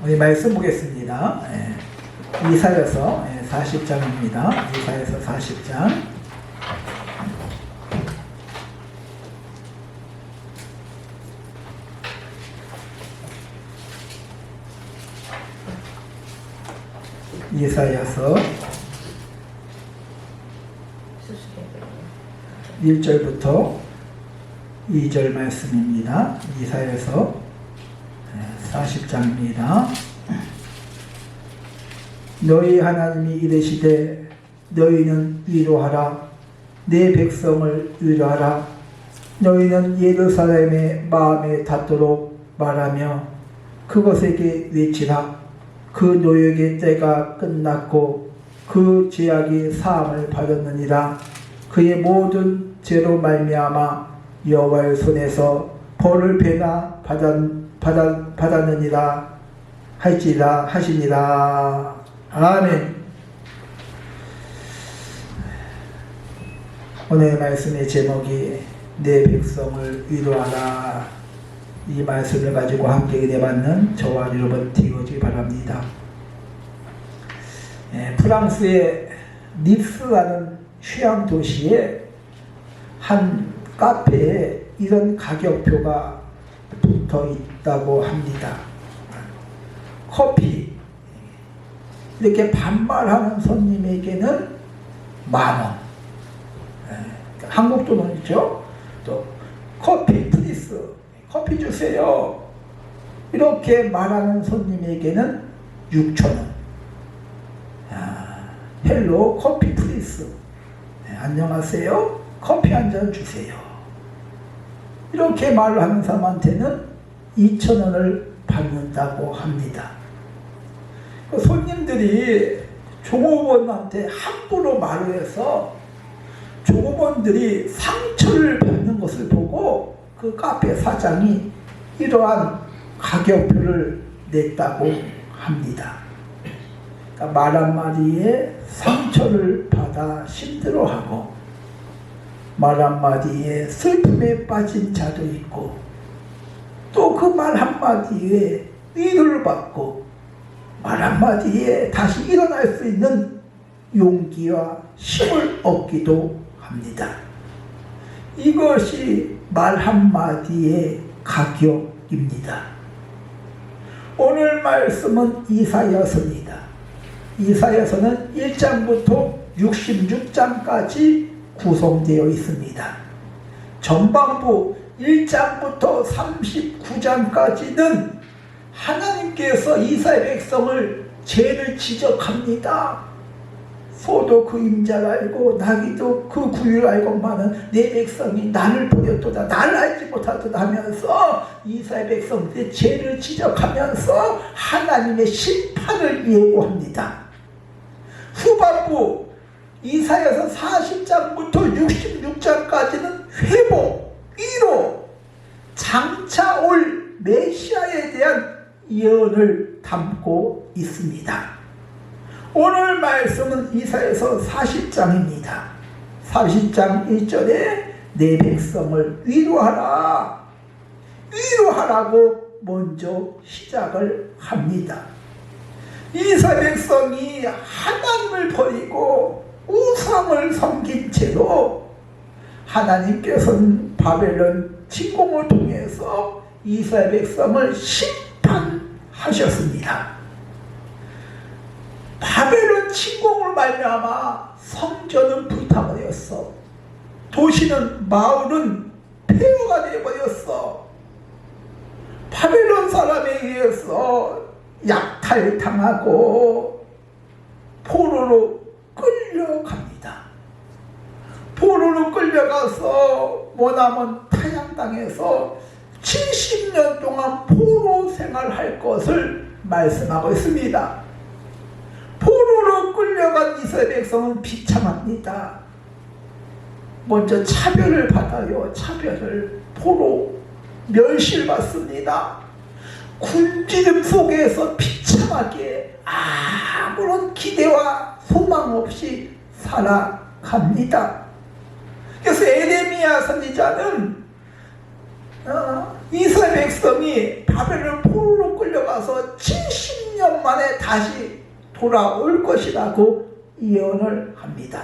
우리 말씀 보겠습니다. 예. 이사여서 예, 40장입니다. 이사여서 40장. 이사여서 1절부터 2절 말씀입니다. 이사여서 40장입니다. 너희 하나님이 이르시되 너희는 위로하라. 내 백성을 위로하라. 너희는 예루살렘의 마음에 닿도록 말하며 그것에게 외치라. 그 노역의 때가 끝났고 그 죄악이 사함을 받았느니라. 그의 모든 죄로 말미암아 여호와의 손에서 벌을 배나 받았, 받았, 받았느니라 할지라 하시니라. 아멘. 오늘 말씀의 제목이 내 백성을 위로하라. 이 말씀을 가지고 함께 은혜받는 저와 여러분 되어지기 바랍니다. 예, 프랑스의 닙스라는 휴양 도시에 한 카페에 이런 가격표가 붙어 있다고 합니다. 커피 이렇게 반말하는 손님에게는 만 원. 예, 한국 돈은있죠. 또 커피 플리스 커피 주세요. 이렇게 말하는 손님에게는 6천 원. 아, 헬로 커피 플리스. 네, 안녕하세요. 커피 한 잔 주세요. 이렇게 말을 하는 사람한테는 2천 원을 받는다고 합니다. 그 손님들이 종업원한테 함부로 말을 해서 종업원들이 상처를 받는 것을 보고 그 카페 사장이 이러한 가격표를 냈다고 합니다. 그러니까 말 한마디에 상처를 받아 힘들어하고 말 한마디에 슬픔에 빠진 자도 있고 또 그 말 한마디에 위로를 받고 말 한마디에 다시 일어날 수 있는 용기와 힘을 얻기도 합니다. 이것이 말 한마디의 가격입니다. 오늘 말씀은 이사여서입니다. 이사여서는 1장부터 66장까지 구성되어 있습니다. 전반부 1장부터 39장까지는 하나님께서 이스라엘 백성을 죄를 지적합니다. 소도 그 임자를 알고 나기도 그 구유를 알고만은 내 백성이 나를 버렸도다 나를 알지 못하도다 하면서 이스라엘 백성들의 죄를 지적하면서 하나님의 심판을 예고합니다. 후반부 이사야서 40장부터 66장까지는 회복, 위로, 장차 올 메시아에 대한 예언을 담고 있습니다. 오늘 말씀은 이사에서 40장입니다. 40장 1절에 내 백성을 위로하라. 위로하라고 먼저 시작을 합니다. 이스라엘 백성이 하나님을 버리고 우상을 섬긴 채로 하나님께서는 바벨론 침공을 통해서 이스라엘 백성을 심판하셨습니다. 바벨론 침공을 말미암아 성전은 불타버렸어. 도시는 마을은 폐허가 되어버렸어. 바벨론 사람에 의해서 약탈당하고 포로로 끌려갑니다. 포로로 끌려가서 모나먼 타양당에서 70년 동안 포로 생활할 것을 말씀하고 있습니다. 포로로 끌려간 이스라엘 백성은 비참합니다. 먼저 차별을 받아요. 차별을 포로 멸실받습니다. 굶주림 속에서 비참하게 아무런 기대와 소망 없이 살아갑니다. 그래서 에레미야 선지자는 어, 이스라엘 백성이 바벨론 포로로 끌려가서 70년 만에 다시 돌아올 것이라고 예언을 합니다.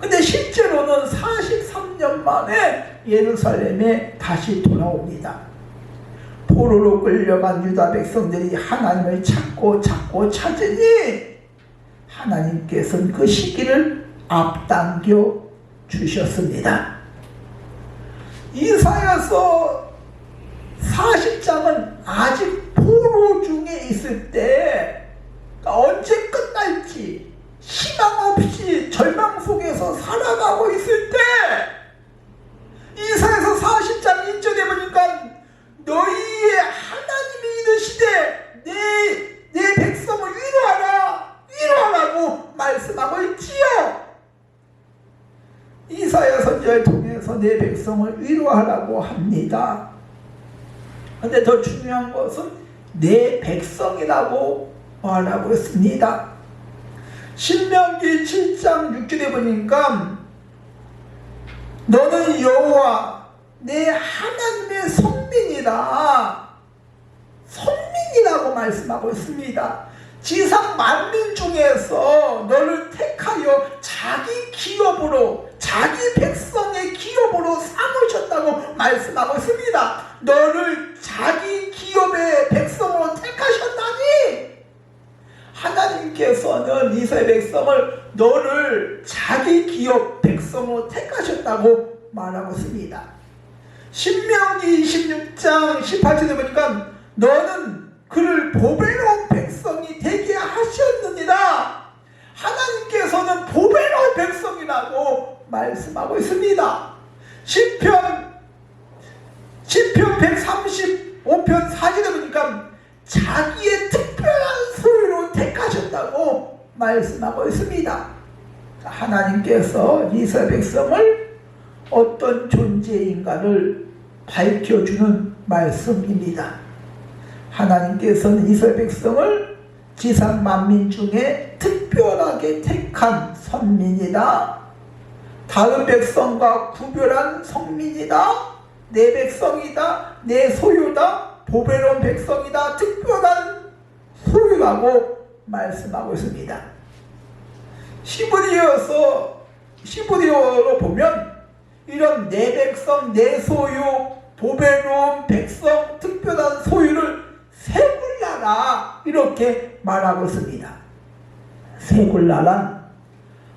근데 실제로는 43년 만에 예루살렘에 다시 돌아옵니다. 포로로 끌려간 유다 백성들이 하나님을 찾고 찾고 찾으니 하나님께서는 그 시기를 앞당겨 주셨습니다. 이사야서 40장은 아직 포로 중에 있을 때 언제 끝날지 희망 없이 절망 속에서 살아가고 있을 때 이사야서 40장 1절에 보니까 너희의 하나님이 이르시되 내, 내 백성을 위로하라 위로하라고 말씀하고 있지요 이사야 선지자를 통해서 내 백성을 위로하라고 합니다 근데 더 중요한 것은 내 백성이라고 말하고 있습니다 신명기 7장 6절에 보니까 너는 여호와 내 하나님의 선민이다. 선민이라고 말씀하고 있습니다. 지상 만민 중에서 너를 택하여 자기 기업으로 자기 백성의 기업으로 삼으셨다고 말씀하고 있습니다. 너를 자기 기업의 백성으로 택하셨다니 하나님께서는 이스라엘 백성을 너를 자기 기업 백성으로 택 하셨다고 말하고 있습니다. 신명기 26장 18절에 보니까 너는 그를 보배로운 백성이 되게 하셨느니라. 하나님께서는 보배로운 백성이라고 말씀하고 있습니다. 시편 시편 135편 4절에 보니까 자기의 특별한 소유로 택하셨다고 말씀하고 있습니다. 하나님께서 이스라엘 백성을 어떤 존재인가를 밝혀주는 말씀입니다. 하나님께서는 이스라엘 백성을 지상 만민 중에 특별하게 택한 선민이다. 다른 백성과 구별한 성민이다. 내 백성이다. 내 소유다. 보배로운 백성이다. 특별한 소유라고 말씀하고 있습니다. 시브리어서 시브리어로 보면 이런 내 백성, 내 소유, 보배로운 백성, 특별한 소유를 세굴라라 이렇게 말하고 있습니다. 세굴라란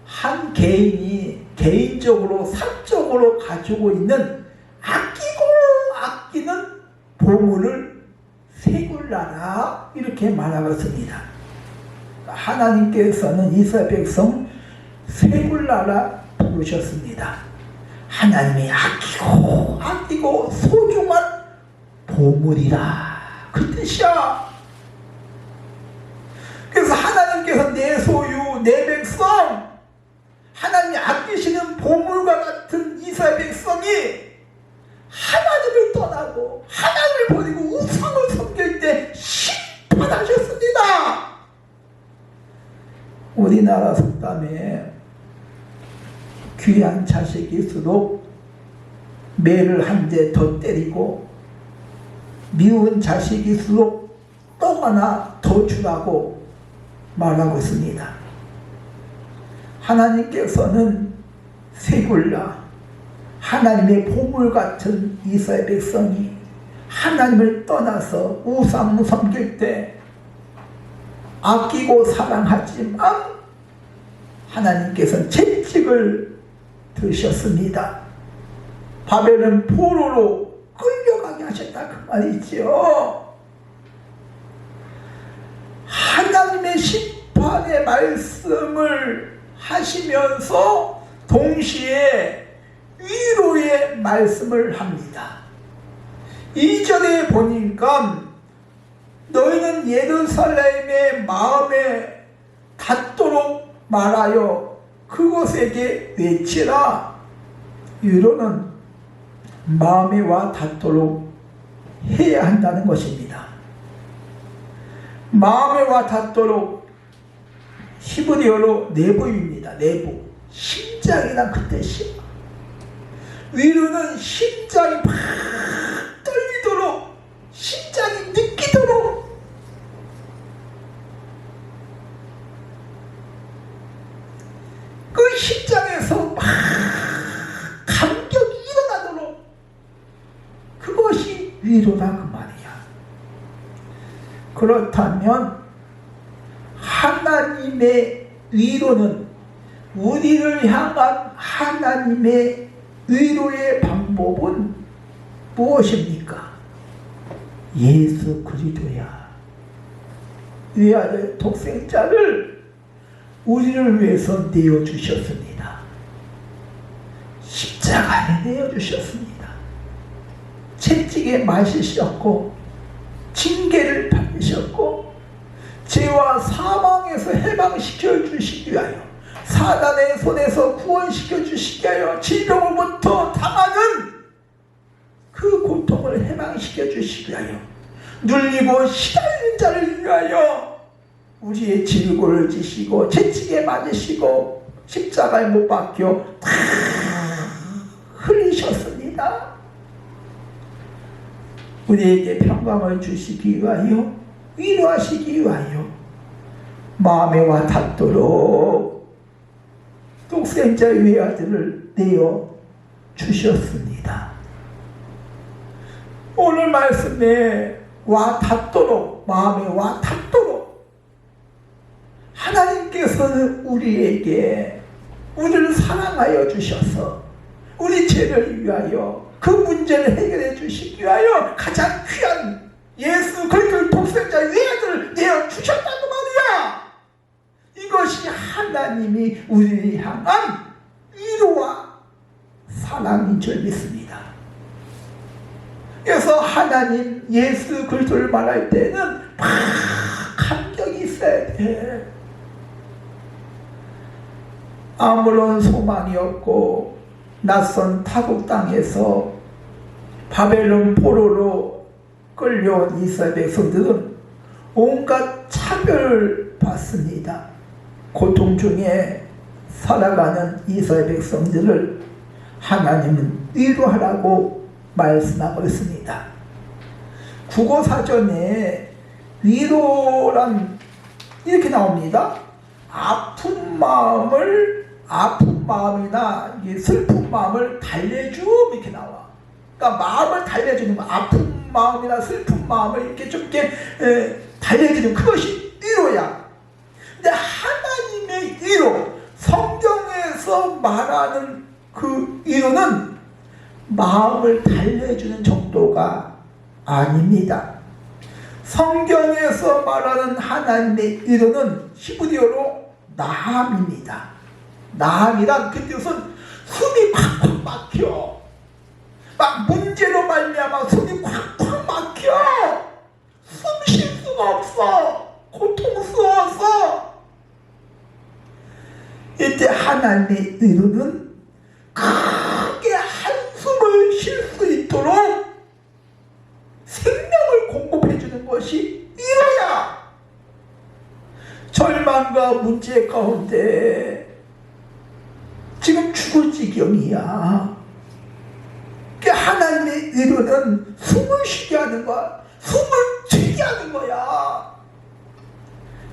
한 개인이 개인적으로 사적으로 가지고 있는 아끼고 아끼는 보물을 세굴라라 이렇게 말하고 있습니다. 하나님께서는 이스라엘 백성 세굴라라 부르셨습니다. 하나님이 아끼고 아끼고 소중한 보물이라 그 뜻이야. 그래서 하나님께서 내 소유 내 백성 하나님이 아끼시는 보물과 같은 이스라엘 백성이 하나님을 떠나고 하나님을 버리고 우상을 섬길 때 심판하셨습니다. 우리나라 속담에 귀한 자식일수록 매를 한 대 더 때리고 미운 자식일수록 또 하나 더 주라고 말하고 있습니다. 하나님께서는 세굴라 하나님의 보물 같은 이스라엘 백성이 하나님을 떠나서 우상 섬길 때 아끼고 사랑하지만 하나님께서는 채찍을 드셨습니다. 바벨은 포로로 끌려가게 하셨다 그 말이죠. 하나님의 심판의 말씀을 하시면서 동시에 위로의 말씀을 합니다. 2절에 보니까 너희는 예루살렘의 마음에 닿도록 말하여 그곳에게 외치라. 위로는 마음에 와 닿도록 해야 한다는 것입니다. 마음에 와 닿도록 히브리어로 내부입니다. 내부. 심장이란 그 뜻이야. 위로는 심장이 팍 떨리도록 심장이 그렇다면 하나님의 위로는 우리를 향한 하나님의 위로의 방법은 무엇입니까? 예수 그리스도야. 위아들 독생자를 우리를 위해서 내어 주셨습니다. 십자가에 내어 주셨습니다. 채찍에 맞으셨고 징계를 받 으셨고 죄와 사망에서 해방시켜 주시기 위하여 사단의 손에서 구원시켜 주시기 위하여 질병으로부터 당하는 그 고통을 해방시켜 주시기 위하여 눌리고 시달리는 자를 위하여 우리의 질고를 지시고 채찍에 맞으시고 십자가에 못 박혀 다 흘리셨습니다. 우리에게 평강을 주시기 위하여 위로하시기 위하여 마음에 와 닿도록 독생자 외아들을 내어 주셨습니다. 오늘 말씀에 와 닿도록 마음에 와 닿도록 하나님께서는 우리에게 우리를 사랑하여 주셔서 우리 죄를 위하여 그 문제를 해결해 주시기 위하여 가장 귀한 예수 그리스도 독생자 외아들을 내어 주셨다고 말이야. 이것이 하나님이 우리를 향한 위로와 사랑인 줄 믿습니다. 그래서 하나님 예수 그리스도를 말할 때는 막 감격이 있어야 돼. 아무런 소망이 없고 낯선 타국 땅에서 바벨론 포로로 끌려온 이스라엘 백성들은 온갖 차별을 받습니다. 고통 중에 살아가는 이스라엘 백성들을 하나님은 위로하라고 말씀하고 있습니다. 국어 사전에 위로란 이렇게 나옵니다. 아픈 마음을 아픈 마음이나 이 슬픈 마음을 달래줌 이렇게 나와. 그러니까 마음을 달래주는 거, 아픈 마음이나 슬픈 마음을 이렇게 좀 이렇게 에, 달래주는 그것이 위로야. 근데 하나님의 위로, 성경에서 말하는 그 위로는 마음을 달래주는 정도가 아닙니다. 성경에서 말하는 하나님의 위로는 히브리어로 나함입니다. 나함이란 그 뜻은 숨이 콱콱 막혀. 막 문제로 말미암아 숨이 콱콱 막혀. 숨 쉴 수가 없어. 고통스러워서. 이때 하나님의 위로는 크게 한숨을 쉴 수 있도록 생명을 공급해 주는 것이 위로야. 절망과 문제 가운데 지금 죽을 지경이야. 그 하나님의 위로는 쉬게 하는 거야. 숨을 쉬게 하는 거야.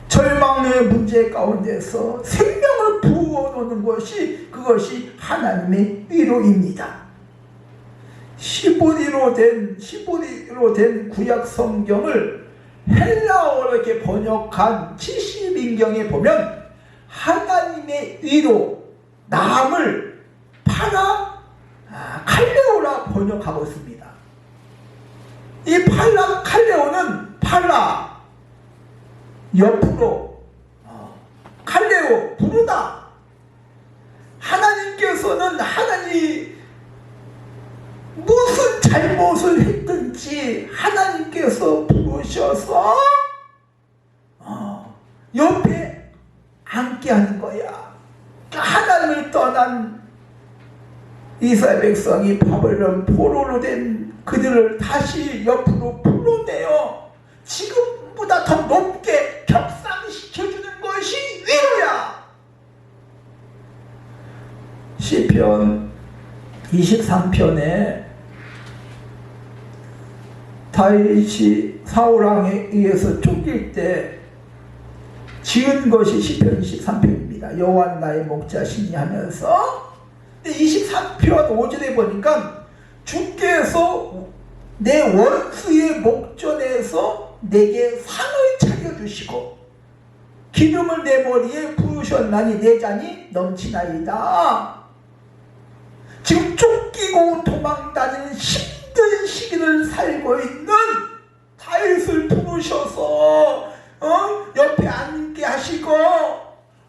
절망의 문제 가운데서 생명을 부어놓는 것이 그것이 하나님의 위로입니다. 시보리로 된 시보리로 된 구약 성경을 헬라어로 이렇게 번역한 70인경에 보면 하나님의 위로 남을 파라 아, 칼레오라 번역하고 있습니다. 이 팔라 칼레오는 팔라. 옆으로. 어, 칼레오 부르다. 하나님께서는 하나님 무슨 잘못을 했든지 하나님께서 부르셔서 어, 옆에 앉게 하는 거야. 하나님을 떠난 이스라엘 백성이 바벨론 포로로 된 그들을 다시 옆으로 불러내어 지금보다 더 높게 격상시켜주는 것이 위로야. 시편 23편에 다윗이 사울왕에 의해서 쫓길 때 지은 것이 시편 23편입니다. 여호와 나의 목자시니 하면서 23편 5절에 보니까 주께서 내 원수의 목전에서 내게 상을 차려주시고 기름을 내 머리에 부으셨나니 내 잔이 넘치나이다. 지금 쫓기고 도망다니는 힘든 시기를 살고 있는 다윗을 부르셔서 어? 옆에 앉게 하시고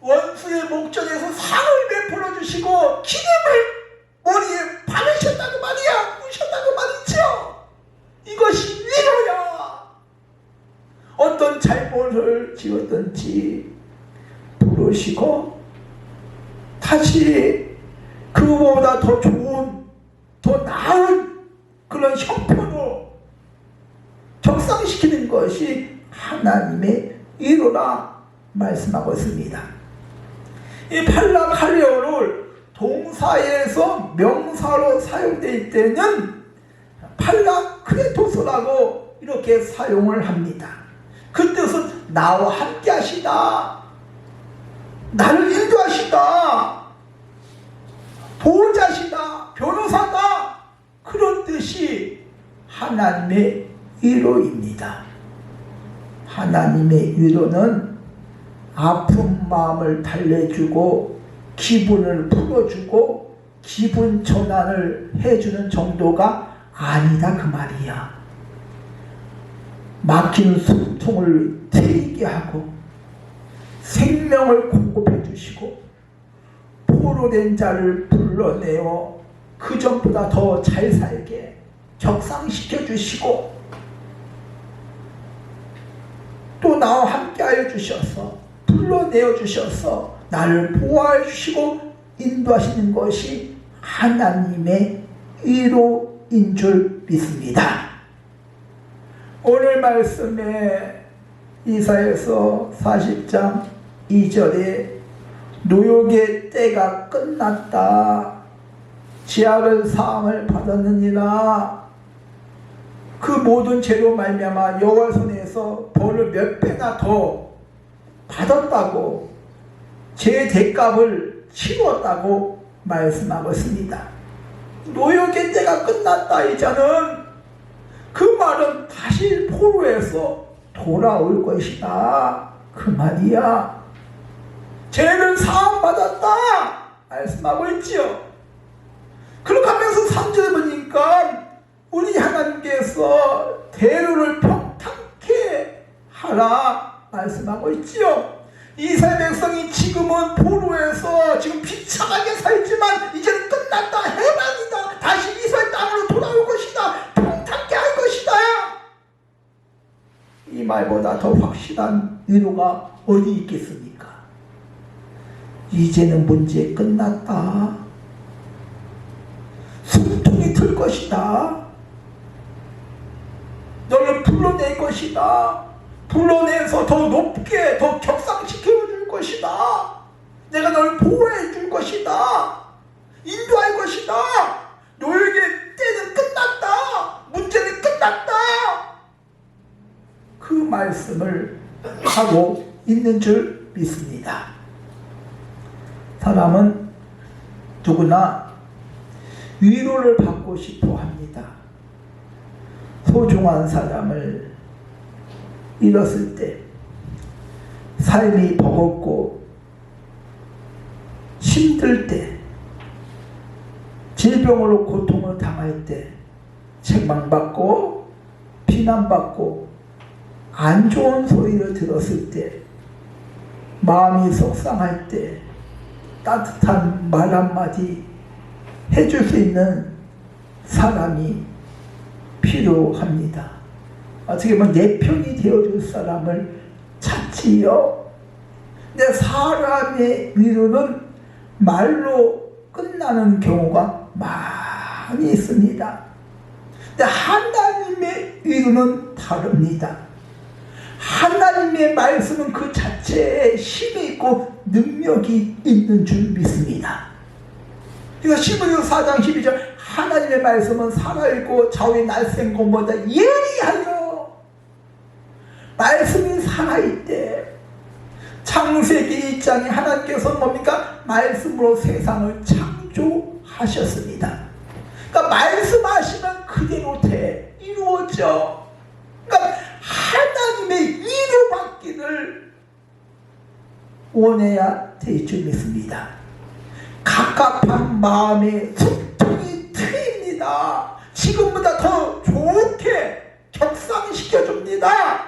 원수의 목전에서 상을 베풀어 주시고 기름을 머리에 바르셨다고 말이야 부으셨다고 말이죠 이것이 위로야 어떤 잘못을 지었든지 부르시고 다시 그보다 더 좋은 더 나은 그런 형편으로 적상시키는 것이 하나님의 의로라 말씀하고 있습니다. 이 팔라칼레오를 동사에서 명사로 사용될 때는 팔라크레토스라고 이렇게 사용을 합니다. 그 뜻은 나와 함께 하시다. 나를 인도하시다. 보호자시다. 변호사다. 그런 뜻이 하나님의 위로입니다. 하나님의 위로는 아픈 마음을 달래주고 기분을 풀어주고 기분 전환을 해주는 정도가 아니다 그 말이야. 막힌 소통을 트이게 하고 생명을 공급해 주시고 포로 된 자를 불러내어 그 전보다 더 잘 살게 격상시켜 주시고 또 나와 함께 하여 주셔서 불러내어 주셔서 나를 보호해 주시고 인도하시는 것이 하나님의 의로인 줄 믿습니다. 오늘 말씀에 이사에서 40장 2절에 노역의 때가 끝났다. 지하를 사함을 받았느니라. 그 모든 죄로 말미암아 여호와 손에서 벌을 몇 배나 더 받았다고 제 대값을 치루었다고 말씀하고 있습니다. 노역의 때가 끝났다 이자는 그 말은 다시 포로에서 돌아올 것이다 그 말이야. 죄를 사함 받았다 말씀하고 있지요. 그렇게 하면서 3절에 보니까 우리 하나님께서 대로를 평탄케 하라 말씀하고 있지요. 이스라엘 백성이 지금은 포로에서 지금 비참하게 살지만 이제는 끝났다 해방이다 다시 이스라엘 땅으로 돌아올 것이다 평탄케 할 것이다 이 말보다 더 확실한 위로가 어디 있겠습니까? 이제는 문제 끝났다 숨통이 틀 것이다 너를 불러낼 것이다. 불러내서 더 높게, 더 격상시켜 줄 것이다. 내가 너를 보호해 줄 것이다. 인도할 것이다. 너에게 그 말씀을 하고 있는 줄 믿습니다. 사람은 누구나 위로를 받고 싶어 합니다. 소중한 사람을 잃었을 때, 삶이 버겁고 힘들 때, 질병으로 고통을 당할 때, 책망받고 비난받고 안 좋은 소리를 들었을 때, 마음이 속상할 때, 따뜻한 말 한마디 해줄 수 있는 사람이 필요합니다. 어떻게 보면 내 편이 되어줄 사람을 찾지요. 근데 사람의 위로는 말로 끝나는 경우가 많이 있습니다. 근데 하나님의 위로는 다릅니다. 하나님의 말씀은 그 자체에 힘이 있고 능력이 있는 줄 믿습니다. 그래서 시므리서 4장 12절 하나님의 말씀은 살아있고 좌우의 날쌘 것보다 예리하여 말씀이 살아있대 창세기 1장에 하나님께서 뭡니까? 말씀으로 세상을 창조하셨습니다. 그러니까 말씀하시면 그대로 돼 이루어져. 그러니까 하나님의 위로받기를 원해야 될 줄 믿습니다. 갑갑한 마음에 소통이 트입니다. 지금보다 더 좋게 격상시켜줍니다.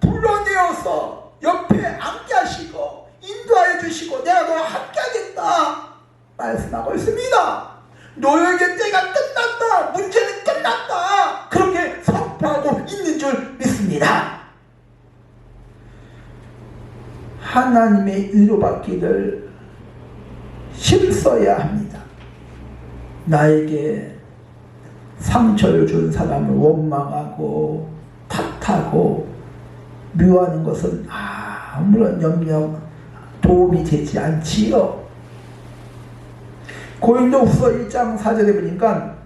불러내어서 옆에 앉게 하시고 인도하여 주시고 내가 너와 함께 하겠다 말씀하고 있습니다. 노역의 때가 끝났다. 문제는 끝났다. 그렇게 선포하고 있는 줄 믿습니다. 하나님의 위로받기를 힘써야 합니다. 나에게 상처를 준 사람을 원망하고 탓하고 묘하는 것은 아무런 영영 도움이 되지 않지요. 고린도후서 1장 4절에 보니까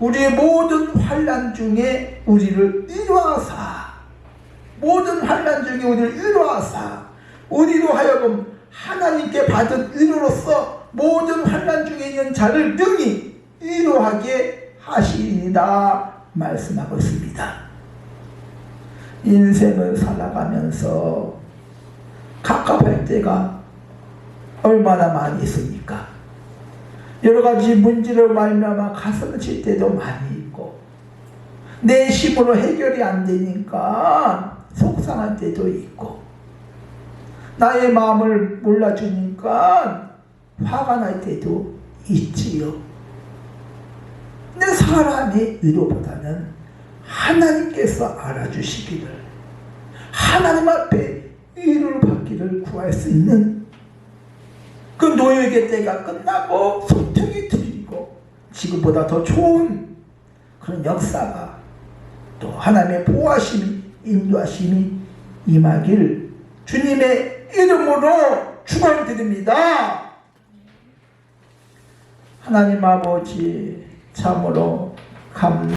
우리의 모든 환란 중에 우리를 위로하사 모든 환란 중에 우리를 위로하사 우리로 하여금 하나님께 받은 위로로서 모든 환란 중에 있는 자를 능히 위로하게 하시리다 말씀하고 있습니다. 인생을 살아가면서 갑갑할 때가 얼마나 많이 있습니까? 여러 가지 문제를 말미암아 가슴을 칠 때도 많이 있고 내 힘으로 해결이 안 되니까 속상할 때도 있고 나의 마음을 몰라주니까 화가 날 때도 있지요. 근데 사람의 위로보다는 하나님께서 알아주시기를 하나님 앞에 위로를 받기를 구할 수 있는 그 노예의 때가 끝나고 지금보다 더 좋은 그런 역사가 또 하나님의 보호하심이 인도하심이 임하길 주님의 이름으로 축원드립니다. 하나님 아버지 참으로 감